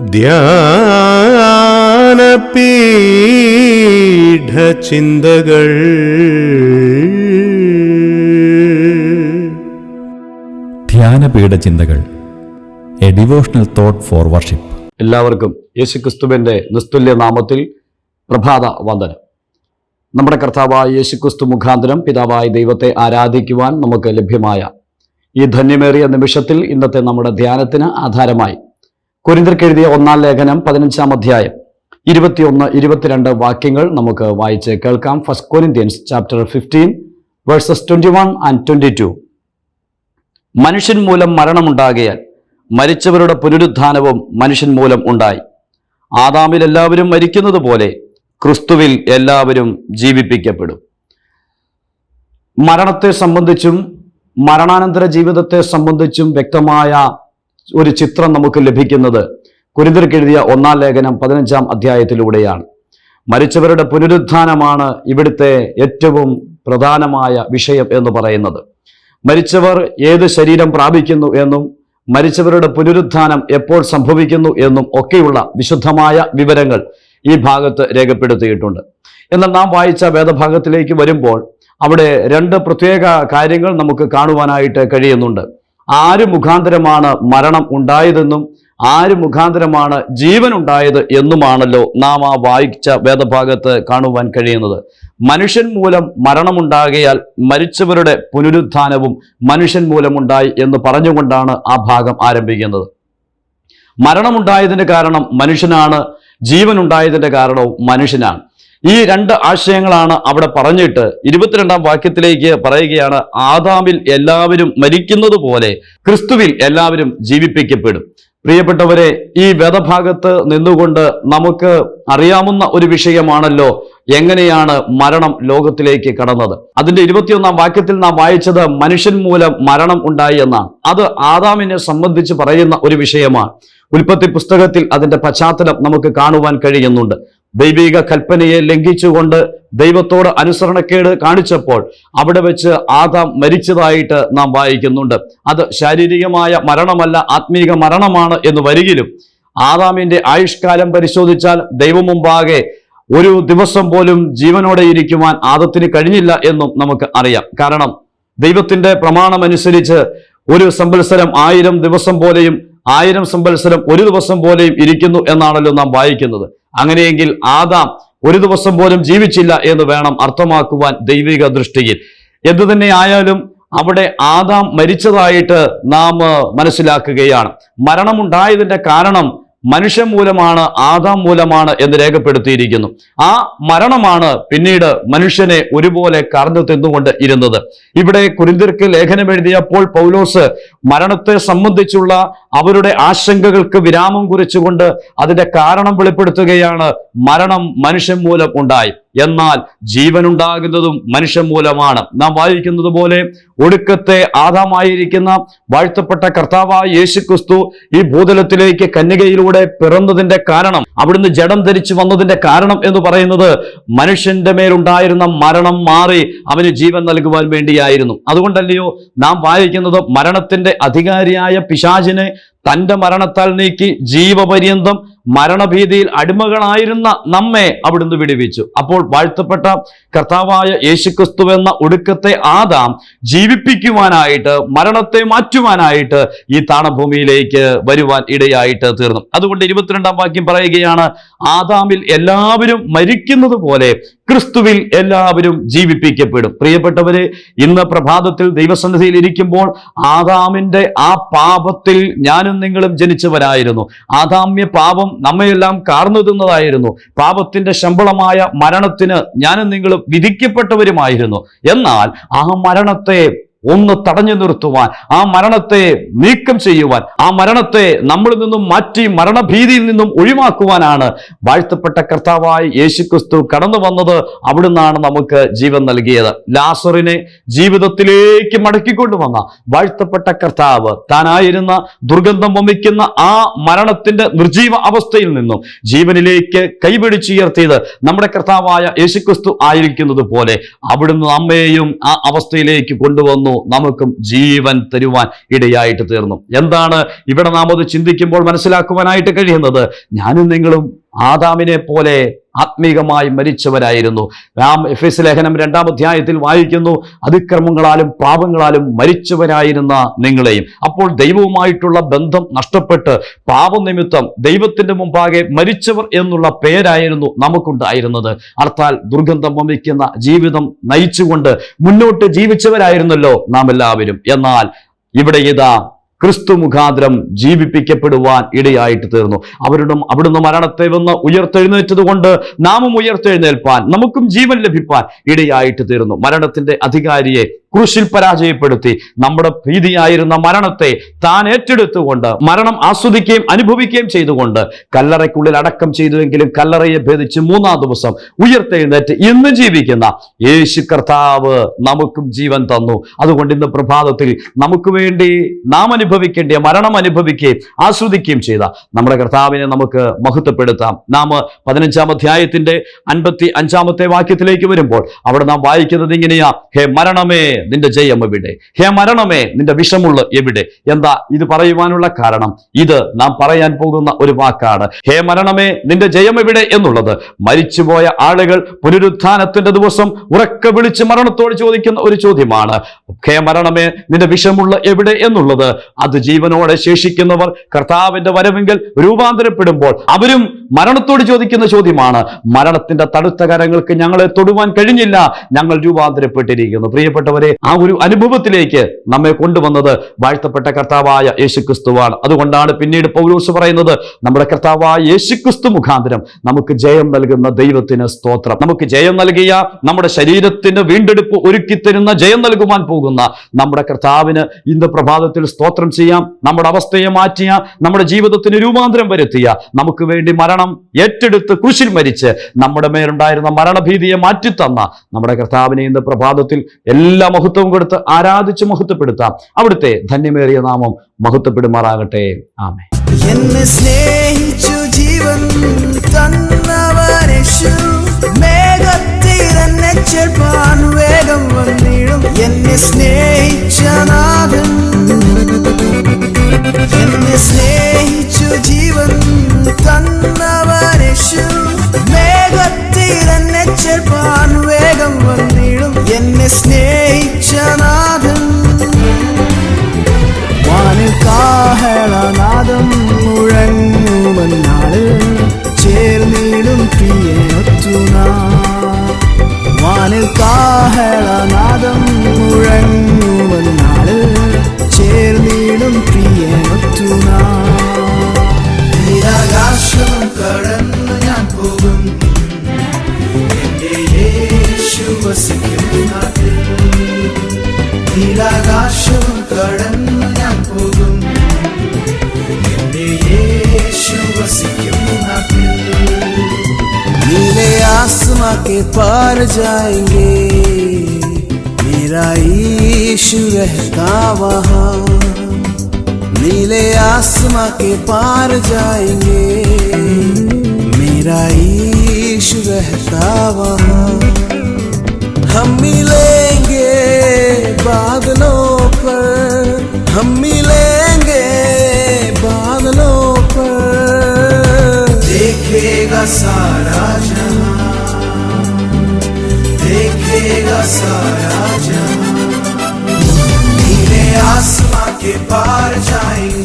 ധ്യാനപീഠചിന്തകൾ. ധ്യാനപീഠ ചിന്തകൾ a devotional thought for worship എല്ലാവർക്കും യേശുക്രിസ്തുവിന്റെ നിസ്തുല്യ നാമത്തിൽ പ്രഭാത വന്ദനം. നമ്മുടെ കർത്താവായ യേശുക്രിസ്തു മുഖാന്തരം പിതാവായ ദൈവത്തെ ആരാധിക്കുവാൻ നമുക്ക് ലഭ്യമായ ഈ ധന്യമേറിയ നിമിഷത്തിൽ ഇന്നത്തെ നമ്മുടെ ധ്യാനത്തിന് ആധാരമായി കുരിന്തർക്ക് എഴുതിയ ഒന്നാം ലേഖനം പതിനഞ്ചാം അധ്യായം. ഇരുപത്തിയൊന്ന് ഇരുപത്തിരണ്ട് വാക്യങ്ങൾ നമുക്ക് വായിച്ച് കേൾക്കാം. First Corinthians chapter fifteen verses twenty one and twenty two മനുഷ്യൻ മൂലം മരണമുണ്ടാകിയാൽ മരിച്ചവരുടെ പുനരുദ്ധാനവും മനുഷ്യൻ മൂലം ഉണ്ടായി. ആദാമിൽ എല്ലാവരും മരിക്കുന്നത് പോലെ ക്രിസ്തുവിൽ എല്ലാവരും ജീവിപ്പിക്കപ്പെടും. മരണത്തെ സംബന്ധിച്ചും മരണാനന്തര ജീവിതത്തെ സംബന്ധിച്ചും വ്യക്തമായ ഒരു ചിത്രം നമുക്ക് ലഭിക്കുന്നത്. കുരുതിർക്കെഴുതിയ ഒന്നാം ലേഖനം പതിനഞ്ചാം അധ്യായത്തിലൂടെയാണ്. മരിച്ചവരുടെ പുനരുത്ഥാനമാണ് ഇവിടുത്തെ ഏറ്റവും പ്രധാനമായ വിഷയം എന്ന് പറയുന്നത്. മരിച്ചവർ ഏത് ശരീരം പ്രാപിക്കുന്നു എന്നും മരിച്ചവരുടെ പുനരുത്ഥാനം എപ്പോൾ സംഭവിക്കുന്നു എന്നും ഒക്കെയുള്ള വിശുദ്ധമായ വിവരങ്ങൾ ഈ ഭാഗത്ത് രേഖപ്പെടുത്തിയിട്ടുണ്ട്. എന്നാൽ നാം വായിച്ച വേദഭാഗത്തിലേക്ക് വരുമ്പോൾ അവിടെ രണ്ട് പ്രത്യേക കാര്യങ്ങൾ നമുക്ക് കാണുവാനായിട്ട് കഴിയുന്നുണ്ട്. ആര് മുഖാന്തരമാണ് മരണം ഉണ്ടായതെന്നും ആര് മുഖാന്തരമാണ് ജീവൻ ഉണ്ടായത് എന്നുമാണല്ലോ നാം ആ വായിച്ച വേദഭാഗത്ത് കാണുവാൻ കഴിയുന്നത്. മനുഷ്യൻ മൂലം മരണമുണ്ടാകിയാൽ മരിച്ചവരുടെ പുനരുത്ഥാനവും മനുഷ്യൻ മൂലമുണ്ടായി എന്ന് പറഞ്ഞുകൊണ്ടാണ് ആ ഭാഗം ആരംഭിക്കുന്നത്. മരണമുണ്ടായതിന്റെ കാരണം മനുഷ്യനാണ് ജീവൻ ഉണ്ടായതിന്റെ കാരണവും മനുഷ്യനാണ്. ഈ രണ്ട് ആശയങ്ങളാണ് അവിടെ പറഞ്ഞിട്ട് ഇരുപത്തിരണ്ടാം വാക്യത്തിലേക്ക് പറയുകയാണ് ആദാമിൽ എല്ലാവരും മരിക്കുന്നത് പോലെ ക്രിസ്തുവിൽ എല്ലാവരും ജീവിപ്പിക്കപ്പെടും. പ്രിയപ്പെട്ടവരെ ഈ വേദഭാഗത്ത് നിന്നുകൊണ്ട് നമുക്ക് അറിയാവുന്ന ഒരു വിഷയമാണല്ലോ എങ്ങനെയാണ് മരണം ലോകത്തിലേക്ക് കടന്നത്. അതിന്റെ ഇരുപത്തിയൊന്നാം വാക്യത്തിൽ നാം വായിച്ചത് മനുഷ്യൻ മൂലം മരണം ഉണ്ടായി എന്നാണ്. അത് ആദാമിനെ സംബന്ധിച്ച് പറയുന്ന ഒരു വിഷയമാണ്. ഉൽപ്പത്തി പുസ്തകത്തിൽ അതിന്റെ പശ്ചാത്തലം നമുക്ക് കാണുവാൻ കഴിയുന്നുണ്ട്. ദൈവിക കൽപ്പനയെ ലംഘിച്ചുകൊണ്ട് ദൈവത്തോട് അനുസരണക്കേട് കാണിച്ചപ്പോൾ അവിടെ വെച്ച് ആദാം മരിച്ചതായിട്ട് നാം വായിക്കുന്നുണ്ട്. അത് ശാരീരികമായ മരണമല്ല ആത്മീക മരണമാണ് എന്ന് വരികിലും ആദാമിന്റെ ആയുഷ്കാലം പരിശോധിച്ചാൽ ദൈവം മുമ്പാകെ ഒരു ദിവസം പോലും ജീവനോടെ ഇരിക്കുവാൻ ആദത്തിന് കഴിഞ്ഞില്ല എന്നും നമുക്ക് അറിയാം. കാരണം ദൈവത്തിന്റെ പ്രമാണം അനുസരിച്ച് ഒരു സംവത്സരം ആയിരം ദിവസം പോലെയും ആയിരം സംവത്സരം ഒരു ദിവസം പോലെയും ഇരിക്കുന്നു എന്നാണല്ലോ നാം വായിക്കുന്നത്. അങ്ങനെയെങ്കിൽ ആദാം ഒരു ദിവസം പോലും ജീവിച്ചില്ല എന്ന് വേണം അർത്ഥമാക്കുവാൻ ദൈവിക ദൃഷ്ടിയിൽ. എന്തു തന്നെ ആയാലും അവിടെ ആദാം മരിച്ചതായിട്ട് നാം മനസ്സിലാക്കുകയാണ്. മരണമുണ്ടായതിന്റെ കാരണം മനുഷ്യൻ മൂലമാണ് ആദാം മൂലമാണ് എന്ന് രേഖപ്പെടുത്തിയിരിക്കുന്നു. ആ മരണമാണ് പിന്നീട് മനുഷ്യനെ ഒരുപോലെ കറന്നു തിന്നുകൊണ്ട് ഇരുന്നത്. ഇവിടെ കുരിന്തിർക്ക് ലേഖനം എഴുതിയപ്പോൾ പൗലോസ് മരണത്തെ സംബന്ധിച്ചുള്ള അവരുടെ ആശങ്കകൾക്ക് വിരാമം കുറിച്ചുകൊണ്ട് അതിന്റെ കാരണം വെളിപ്പെടുത്തുകയാണ് മരണം മനുഷ്യൻ മൂലം ഉണ്ടായി എന്നാൽ ജീവനുണ്ടാകുന്നതും മനുഷ്യൻ മൂലമാണ്. നാം വായിക്കുന്നത് പോലെ ഒടുക്കത്തെ ആദാമായിരിക്കുന്ന വാഴ്ത്തപ്പെട്ട കർത്താവായ യേശു ക്രിസ്തു ഈ ഭൂതലത്തിലേക്ക് കന്യകയിലൂടെ പിറന്നതിന്റെ കാരണം അവിടുന്ന് ജഡം ധരിച്ചു വന്നതിന്റെ കാരണം എന്ന് പറയുന്നത് മനുഷ്യന്റെ മേലുണ്ടായിരുന്ന മരണം മാറി അവന് ജീവൻ നൽകുവാൻ വേണ്ടിയായിരുന്നു. അതുകൊണ്ടല്ലയോ നാം വായിക്കുന്നത് മരണത്തിന്റെ അധികാരിയായ പിശാചിനെ തന്റെ മരണത്താൽ നീക്കി ജീവപര്യന്തം മരണഭീതിയിൽ അടിമകളായിരുന്ന നമ്മെ അവിടുന്ന് വിടുവിച്ചു. അപ്പോൾ വാഴ്ത്തപ്പെട്ട കർത്താവായ യേശുക്രിസ്തു എന്ന ഒടുക്കത്തെ ആദാം ജീവിപ്പിക്കുവാനായിട്ട് മരണത്തെ മാറ്റുവാനായിട്ട് ഈ താണഭൂമിയിലേക്ക് വരുവാൻ ഇടയായിട്ട് തീർന്നു. അതുകൊണ്ട് ഇരുപത്തിരണ്ടാം വാക്യം പറയുകയാണ് ആദാമിൽ എല്ലാവരും മരിക്കുന്നത് പോലെ ക്രിസ്തുവിൽ എല്ലാവരും ജീവിപ്പിക്കപ്പെടും. പ്രിയപ്പെട്ടവരെ ഇന്ന് പ്രഭാതത്തിൽ ദൈവസന്നിധിയിൽ ഇരിക്കുമ്പോൾ ആദാമിന്റെ ആ പാപത്തിൽ ഞാനും നിങ്ങളും ജനിച്ചവരായിരുന്നു. ആദാമ്യ പാപം നമ്മയെല്ലാം കാർന്നു തിന്നതായിരുന്നു. പാപത്തിന്റെ ശമ്പളമായ മരണത്തിന് ഞാനും നിങ്ങളും വിധിക്കപ്പെട്ടവരുമായിരുന്നു. എന്നാൽ ആ മരണത്തെ ഒന്ന് തടഞ്ഞു നിർത്തുവാൻ ആ മരണത്തെ നീക്കം ചെയ്യുവാൻ ആ മരണത്തെ നമ്മളിൽ നിന്നും മാറ്റി മരണഭീതിയിൽ നിന്നും ഒഴിവാക്കുവാനാണ് വാഴ്ത്തപ്പെട്ട കർത്താവായ യേശുക്രിസ്തു കടന്നു വന്നത്. അവിടുന്നാണ് നമുക്ക് ജീവൻ നൽകിയത്. ലാസറിനെ ജീവിതത്തിലേക്ക് മടക്കിക്കൊണ്ടുവന്ന വാഴ്ത്തപ്പെട്ട കർത്താവ് താനായിരുന്ന ദുർഗന്ധം വമിക്കുന്ന ആ മരണത്തിന്റെ നിർജീവ അവസ്ഥയിൽ നിന്നും ജീവനിലേക്ക് കൈപിടിച്ചുയർത്തിയത് നമ്മുടെ കർത്താവായ യേശുക്രിസ്തു ആയിരിക്കുന്നത് പോലെ അവിടുന്ന് നമ്മെയും ആ അവസ്ഥയിലേക്ക് കൊണ്ടുവന്നു. നമുക്കും ജീവൻ തരുവാൻ ഇടയായിട്ട് തീർന്നു. എന്താണ് ഇവിടെ നാം അത് ചിന്തിക്കുമ്പോൾ മനസ്സിലാക്കുവാനായിട്ട് കഴിയുന്നത്? ഞാനും നിങ്ങളും ആദാമിനെ പോലെ ആത്മീകമായി മരിച്ചവരായിരുന്നു. നാം എഫ് എസ് ലേഖനം രണ്ടാം അധ്യായത്തിൽ വായിക്കുന്നു അതിക്രമങ്ങളാലും പാപങ്ങളാലും മരിച്ചവരായിരുന്ന നിങ്ങളെയും. അപ്പോൾ ദൈവവുമായിട്ടുള്ള ബന്ധം നഷ്ടപ്പെട്ട് പാപനിമിത്തം ദൈവത്തിന്റെ മുമ്പാകെ മരിച്ചവർ എന്നുള്ള പേരായിരുന്നു നമുക്കുണ്ടായിരുന്നത്. അർത്ഥാൽ ദുർഗന്ധം വമിക്കുന്ന ജീവിതം നയിച്ചുകൊണ്ട് മുന്നോട്ട് ജീവിച്ചവരായിരുന്നല്ലോ നാം എല്ലാവരും എന്നാൽ ഇവിടെ ഇതാ ക്രിസ്തു മുഖാന്തരം ജീവിപ്പിക്കപ്പെടുവാൻ ഇടയായിട്ട് തീർന്നു. അവരുടെ അവിടുന്ന് മരണത്തെ വന്ന് ഉയർത്തെഴുന്നേറ്റത് കൊണ്ട് നാമും ഉയർത്തെഴുന്നേൽപ്പാൻ നമുക്കും ജീവൻ ലഭിപ്പാൻ ഇടയായിട്ട് തീർന്നു. മരണത്തിന്റെ അധികാരിയെ ക്രൂശിൽ പരാജയപ്പെടുത്തി നമ്മുടെ ഭീതിയായിരുന്ന മരണത്തെ താൻ ഏറ്റെടുത്തുകൊണ്ട് മരണം ആസ്വദിക്കുകയും അനുഭവിക്കുകയും ചെയ്തുകൊണ്ട് കല്ലറയ്ക്കുള്ളിൽ അടക്കം ചെയ്തുവെങ്കിലും കല്ലറയെ ഭേദിച്ച് മൂന്നാം ദിവസം ഉയർത്തെഴുന്നേറ്റ് ഇന്ന് ജീവിക്കുന്ന യേശു കർത്താവ് നമുക്കും ജീവൻ തന്നു. അതുകൊണ്ട് ഇന്ന് പ്രഭാതത്തിൽ നമുക്ക് വേണ്ടി നാം അനുഭവിക്കേണ്ടിയ മരണം അനുഭവിക്കുകയും ആസ്വദിക്കുകയും ചെയ്ത നമ്മുടെ കർത്താവിനെ നമുക്ക് മഹത്വപ്പെടുത്താം. നാം പതിനഞ്ചാം അധ്യായത്തിന്റെ അൻപത്തി അഞ്ചാമത്തെ വാക്യത്തിലേക്ക് വരുമ്പോൾ അവിടെ നാം വായിക്കുന്നത് ഇങ്ങനെയാ. ഹേ മരണമേ നിന്റെ ജയം എവിടെ? ഹേ മരണമേ നിന്റെ വിഷമുള്ള എവിടെ? എന്താ ഇത് പറയുവാനുള്ള കാരണം? ഇത് നാം പറയാൻ പോകുന്ന ഒരു വാക്കാണ്. ഹേ മരണമേ നിന്റെ ജയം എവിടെ എന്നുള്ളത്. മരിച്ചുപോയ ആളുകൾ പുനരുത്ഥാനത്തിന്റെ ദിവസം ഉറക്കെ വിളിച്ച് മരണത്തോട് ചോദിക്കുന്ന ഒരു ചോദ്യമാണ്. ഹേ മരണമേ നിന്റെ വിഷമുള്ള എവിടെ എന്നുള്ളത്? അത് ജീവനോടെ ശേഷിക്കുന്നവർ കർത്താവിന്റെ വരവെങ്കിൽ രൂപാന്തരപ്പെടുമ്പോൾ അവരും മരണത്തോട് ചോദിക്കുന്ന ചോദ്യമാണ് മരണത്തിന്റെ തടുത്ത കരങ്ങൾക്ക് ഞങ്ങളെ തൊടുവാൻ കഴിഞ്ഞില്ല ഞങ്ങൾ രൂപാന്തരപ്പെട്ടിരിക്കുന്നു. പ്രിയപ്പെട്ടവരെ ആ ഒരു അനുഭവത്തിലേക്ക് നമ്മെ കൊണ്ടുവന്നത് വാഴ്ത്തപ്പെട്ട കർത്താവായ യേശുക്രിസ്തുവാണ്. അതുകൊണ്ടാണ് പിന്നീട് പൗലോസ് പറയുന്നത് നമ്മുടെ കർത്താവായ യേശുക്രിസ്തു മുഖാന്തരം നമുക്ക് ജയം നൽകുന്ന ദൈവത്തിന് സ്തോത്രം. നമുക്ക് ജയം നൽകിയ നമ്മുടെ ശരീരത്തിന് വീണ്ടെടുപ്പ് ഒരുക്കി തരുന്ന ജയം നൽകുവാൻ പോകുന്ന നമ്മുടെ കർത്താവിന് ഇന്ന് പ്രഭാതത്തിൽ സ്തോത്രം ചെയ്യാം നമ്മുടെ അവസ്ഥയെ മാറ്റിയ നമ്മുടെ ജീവിതത്തിന് രൂപാന്തരം വരുത്തിയ നമുക്ക് വേണ്ടി മരണം ഏറ്റെടുത്ത് കുശിൽ മരിച്ച് നമ്മുടെ മേലുണ്ടായിരുന്ന മരണഭീതിയെ മാറ്റിത്തന്ന നമ്മുടെ കർത്താവിനെ ഇന്ന് പ്രഭാതത്തിൽ എല്ലാ മഹത്വവും കൊടുത്ത് ആരാധിച്ച് മഹത്വപ്പെടുത്താം. അവിടുത്തെ ധന്യമേറിയ നാമം മഹത്വപ്പെടുമാറാകട്ടെ. ആമേ എന്നെ സ്നേഹിച്ചു ജീവൻ തന്നവനേശു മേഘത്തിലെന്നെ ചേർപ്പാൻ വേഗം വന്നിടും. എന്നെ സ്നേഹിച്ച നാഥൻ. എന്നെ സ്നേഹിച്ചു ജീവൻ യേശു വസിക്കും നാട്ടിൽ നീലാകാശം കടന്നു ഞാൻ പോകും എന്റെ യേശു വസിക്കും നാട്ടിൽ नीले आसमां के पार जाएंगे मेरा यीशु रहता वहाँ नीले आसमां के पार जाएंगे मेरा यीशु रहता वहाँ हम मिलेंगे बादलों पर। हम मिलेंगे बादलों पर। देखेगा सारा जहाँ। देखेगा सारा जहाँ। नीले आसमां के पार जाएँगे।